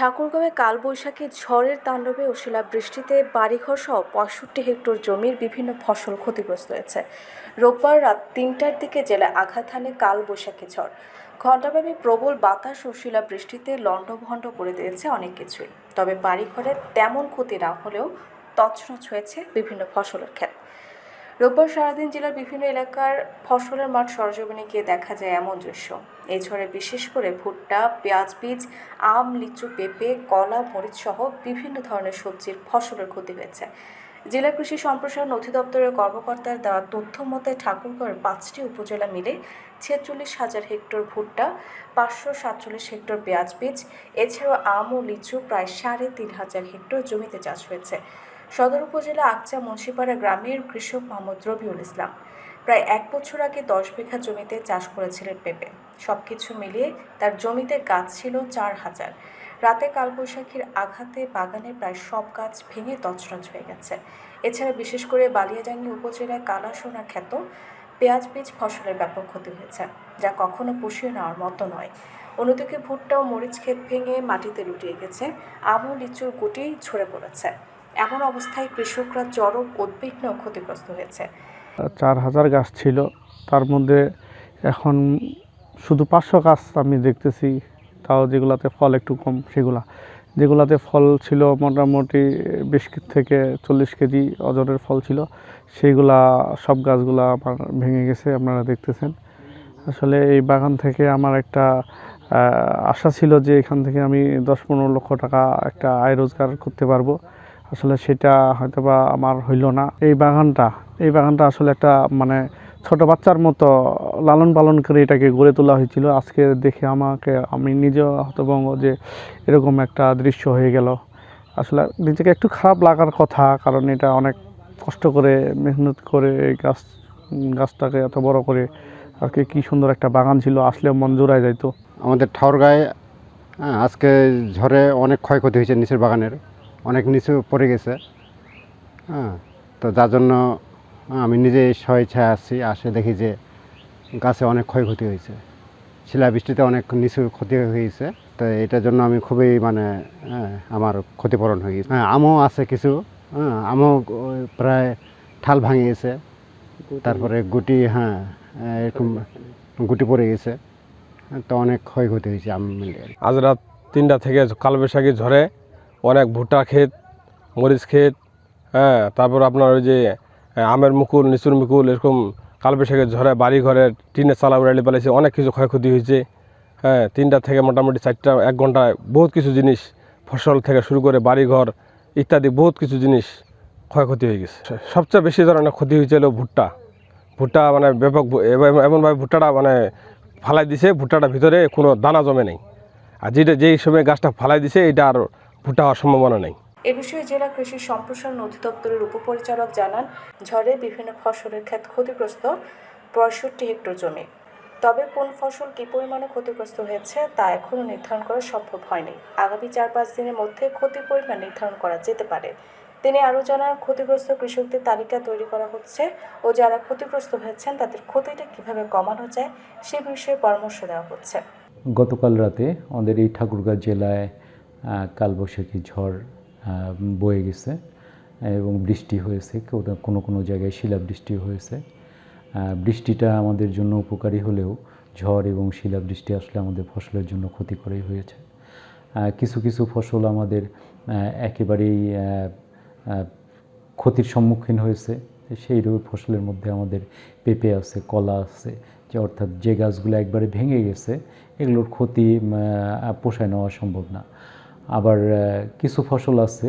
ঠাকুরগাঁওয়ে কালবৈশাখী ঝড়ের তাণ্ডবে ও শিলাবৃষ্টিতে বাড়িঘর সহ পঁয়ষট্টি হেক্টর জমির বিভিন্ন ফসল ক্ষতিগ্রস্ত হয়েছে। রোববার রাত তিনটার দিকে জেলায় আঘাত হানে কালবৈশাখী ঝড়। ঘণ্টাব্যাপী প্রবল বাতাস ও শিলাবৃষ্টিতে লণ্ডভণ্ড করে দিয়েছে অনেক কিছুই। তবে বাড়িঘরে তেমন ক্ষতি না হলেও তছনছ হয়েছে বিভিন্ন ফসলের ক্ষেত। রোববার সারাদিন জেলার বিভিন্ন এলাকার ফসলের মাঠ সরজমিনে গিয়ে দেখা যায় এমন দৃশ্য। এই ঝড়ে বিশেষ করে ভুট্টা, পেঁয়াজ বীজ, আম, লিচু, পেঁপে, কলা, মরিচ সহ বিভিন্ন ধরনের সবজির ফসলের ক্ষতি হয়েছে। জেলা কৃষি সম্প্রসারণ অধিদপ্তরের কর্মকর্তার দেওয়া তথ্য মতে ঠাকুরগড়ের পাঁচটি উপজেলা মিলে ছেচল্লিশ হাজার হেক্টর ভুট্টা, পাঁচশো সাতচল্লিশ হেক্টর পেঁয়াজ বীজ, এছাড়াও আম ও লিচু প্রায় সাড়ে তিন হাজার হেক্টর জমিতে চাষ হয়েছে। সদর উপজেলা আকচা মুন্সিপাড়া গ্রামের কৃষক মোহাম্মদ রবিউল ইসলাম। প্রায় এক বছর আগে দশ বিঘা জমিতে চাষ করেছিলেন পেঁপে। সব কিছু মিলিয়ে তার জমিতে গাছ ছিল চার হাজার। রাতে কালবৈশাখীর আঘাতে বাগানে প্রায় সব গাছ ভেঙে তছনছ হয়ে গেছে। এছাড়া বিশেষ করে বালিয়াডাঙ্গি উপজেলায় কালাসোনা খ্যাত পেঁয়াজ বীজ ফসলের ব্যাপক ক্ষতি হয়েছে, যা কখনো পুষিয়ে নেওয়ার মতো নয়। অন্যদিকে ভুট্টা ও মরিচ ক্ষেত ভেঙে মাটিতে লুটিয়ে গেছে আম ও লিচুর গুটি ঝরে পড়েছে। এমন অবস্থায় কৃষকরা চরম উদ্বিগ্ন ক্ষতিগ্রস্ত হয়েছে। চার হাজার গাছ ছিল, তার মধ্যে এখন শুধু পাঁচশো গাছ আমি দেখতেছি, তাও যেগুলাতে ফল একটু কম, সেগুলা। যেগুলাতে ফল ছিল মোটামুটি বিশ থেকে চল্লিশ কেজি ওজনের ফল ছিল, সেইগুলা সব গাছগুলা আমার ভেঙে গেছে, আপনারা দেখতেছেন। আসলে এই বাগান থেকে আমার একটা আশা ছিল যে এখান থেকে আমি দশ পনেরো লক্ষ টাকা একটা আয় রোজগার করতে পারব। আসলে সেটা হয়তো বা আমার হইল না। এই বাগানটা এই বাগানটা আসলে একটা মানে ছোট বাচ্চার মতো লালন পালন করে এটাকে গড়ে তোলা হয়েছিল। আজকে দেখে আমাকে, আমি নিজেও হতভঙ্গ যে এরকম একটা দৃশ্য হয়ে গেল। আসলে নিজেকে একটু খারাপ লাগার কথা, কারণ এটা অনেক কষ্ট করে, মেহনত করে এই গাছ, গাছটাকে এত বড় করে আর কি সুন্দর একটা বাগান ছিল, আসলেও মন জোড়ায় যাইতো। আমাদের ঠাউরগাঁয়ে আজকে ঝড়ে অনেক ক্ষয়ক্ষতি হয়েছে নিচের বাগানের। অনেক নিচু পড়ে গেছে। হ্যাঁ তো যার জন্য আমি নিজে স্বেচ্ছায় আসছি আসে দেখি যে গাছে অনেক ক্ষয়ক্ষতি হয়েছে। শিলাবৃষ্টিতে অনেক নিচু ক্ষতি হয়েছে তো এটার জন্য আমি খুবই মানে হ্যাঁ, আমার ক্ষতিপূরণ হয়ে গেছে। হ্যাঁ আমও আছে কিছু হ্যাঁ আমও প্রায় ঠাল ভাঙে গেছে তারপরে গুটি হ্যাঁ এরকম গুটি পড়ে গেছে। তো অনেক ক্ষয়ক্ষতি হয়েছে আম মিলে আজ রাত তিনটা থেকে কালবৈশাখী ঝড়ে অনেক ভুট্টা ক্ষেত, মরিচ ক্ষেত হ্যাঁ তারপর আপনার ওই যে আমের মুকুল, নিচুর মুকুল, এরকম কালবৈশাখীর ঝড়ে বাড়ি ঘরে টিনের চালা উড়ালি পালাইছে অনেক কিছু ক্ষয়ক্ষতি হয়েছে। হ্যাঁ তিনটা থেকে মোটামুটি চারটা, এক ঘন্টায় বহুত কিছু জিনিস ফসল থেকে শুরু করে বাড়িঘর ইত্যাদি বহুত কিছু জিনিস ক্ষয়ক্ষতি হয়ে গেছে। সবচেয়ে বেশি ধরনের ক্ষতি হয়েছিল ভুট্টা। ভুট্টা মানে ব্যাপক এমনভাবে ভুট্টাটা মানে ফালাই দিছে, ভুট্টাটার ভিতরে কোনো দানা জমে নেই। আর যেটা, যেই সময় গাছটা ফালাই দিছে, এটা আর হওয়ার সম্ভাবনা নেই। এ বিষয়ে জেলা কৃষি সম্প্রসারণ অধিদপ্তরের উপপরিচালক জানান ঝড়ে বিভিন্ন ফসলের ক্ষেত ক্ষতিগ্রস্ত পঁয়ষট্টি হেক্টর জমি। তবে কোন ফসল কী পরিমাণে ক্ষতিগ্রস্ত হয়েছে তা এখনও নির্ধারণ করা সম্ভব হয়নি। আগামী চার পাঁচ দিনের মধ্যে ক্ষতির পরিমাণ নির্ধারণ করা যেতে পারে। তিনি আরও জানান ক্ষতিগ্রস্ত কৃষকদের তালিকা তৈরি করা হচ্ছে ও যারা ক্ষতিগ্রস্ত হয়েছেন তাদের ক্ষতিটা কীভাবে কমানো যায় সে বিষয়ে পরামর্শ দেওয়া হচ্ছে। গতকাল রাতে আমাদের এই ঠাকুরগাঁ জেলায় কালবৈশাখী ঝড় বয়ে গেছে এবং বৃষ্টি হয়েছে। কোনো কোনো জায়গায় শিলাবৃষ্টি হয়েছে। বৃষ্টিটা আমাদের জন্য উপকারী হলেও ঝড় এবং শিলাবৃষ্টি আসলে আমাদের ফসলের জন্য ক্ষতিকরই হয়েছে। কিছু কিছু ফসল আমাদের একেবারেই ক্ষতির সম্মুখীন হয়েছে। সেই রকম ফসলের মধ্যে আমাদের পেঁপে আছে, কলা আছে, যে অর্থাৎ যে গাছগুলো একবারে ভেঙে গেছে, এগুলোর ক্ষতি পোষায় নেওয়া সম্ভব না। আবার কিছু ফসল আছে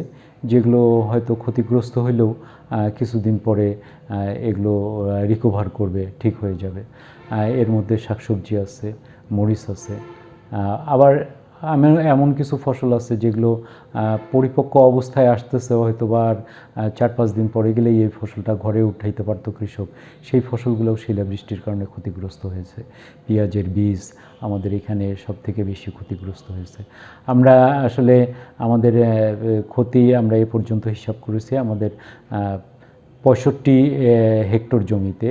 যেগুলো হয়তো ক্ষতিগ্রস্ত হলেও কিছুদিন পরে এগুলো রিকভার করবে, ঠিক হয়ে যাবে। এর মধ্যে শাকসবজি আছে, মরিচ আছে। আবার এমন এমন কিছু ফসল আছে যেগুলো পরিপক্ক অবস্থায় আসতেছে হয়তো বা আর চার পাঁচ দিন পরে গেলেই এই ফসলটা ঘরে উঠাইতে পারতো কৃষক। সেই ফসলগুলোও শিলাবৃষ্টির কারণে ক্ষতিগ্রস্ত হয়েছে। পেঁয়াজের বীজ আমাদের এখানে সব থেকে বেশি ক্ষতিগ্রস্ত হয়েছে। আমরা আসলে আমাদের ক্ষতি আমরা এ পর্যন্ত হিসাব করেছি। আমাদের পঁয়ষট্টি হেক্টর জমিতে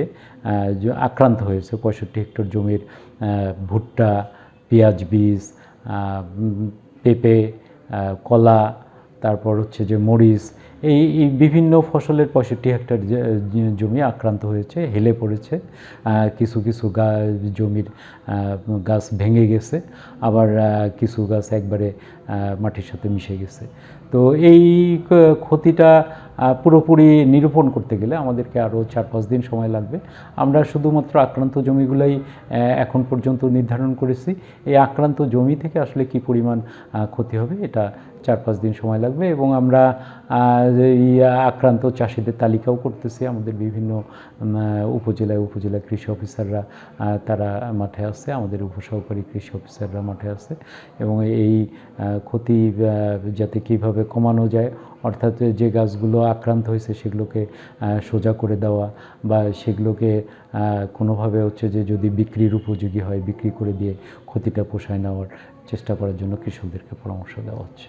আক্রান্ত হয়েছে পঁয়ষট্টি হেক্টর জমির ভুট্টা, পেঁয়াজ বীজ পেঁপে কলা তারপর হচ্ছে যে মরিচ এই বিভিন্ন ফসলের পঁয়ষট্টি হেক্টর জমি আক্রান্ত হয়েছে, হেলে পড়েছে। কিছু কিছু গা, জমির গাছ ভেঙে গেছে, আবার কিছু গাছ একবারে মাটির সাথে মিশে গেছে। তো এই ক্ষতিটা পুরোপুরি নিরূপণ করতে গেলে আমাদেরকে আরও চার, পাঁচ দিন সময় লাগবে। আমরা শুধুমাত্র আক্রান্ত জমিগুলাই এখন পর্যন্ত নির্ধারণ করেছি। এই আক্রান্ত জমি থেকে আসলে কি পরিমাণ ক্ষতি হবে, এটা চার, পাঁচ দিন সময় লাগবে এবং আমরা আক্রান্ত চাষিদের তালিকাও করতেছি। আমাদের বিভিন্ন উপজেলায় উপজেলা কৃষি অফিসাররা তারা মাঠে আছে। আমাদের উপসহকারী কৃষি অফিসাররা মাঠে আছে। এবং এই ক্ষতি যাতে কীভাবে কমানো যায়, অর্থাৎ যে গাছগুলো আক্রান্ত হয়েছে সেগুলোকে সোজা করে দেওয়া বা সেগুলোকে কোনোভাবে হচ্ছে যে যদি বিক্রির উপযোগী হয়, বিক্রি করে দিয়ে ক্ষতিটা পোষায় নেওয়ার চেষ্টা করার জন্য কৃষকদেরকে পরামর্শ দেওয়া হচ্ছে।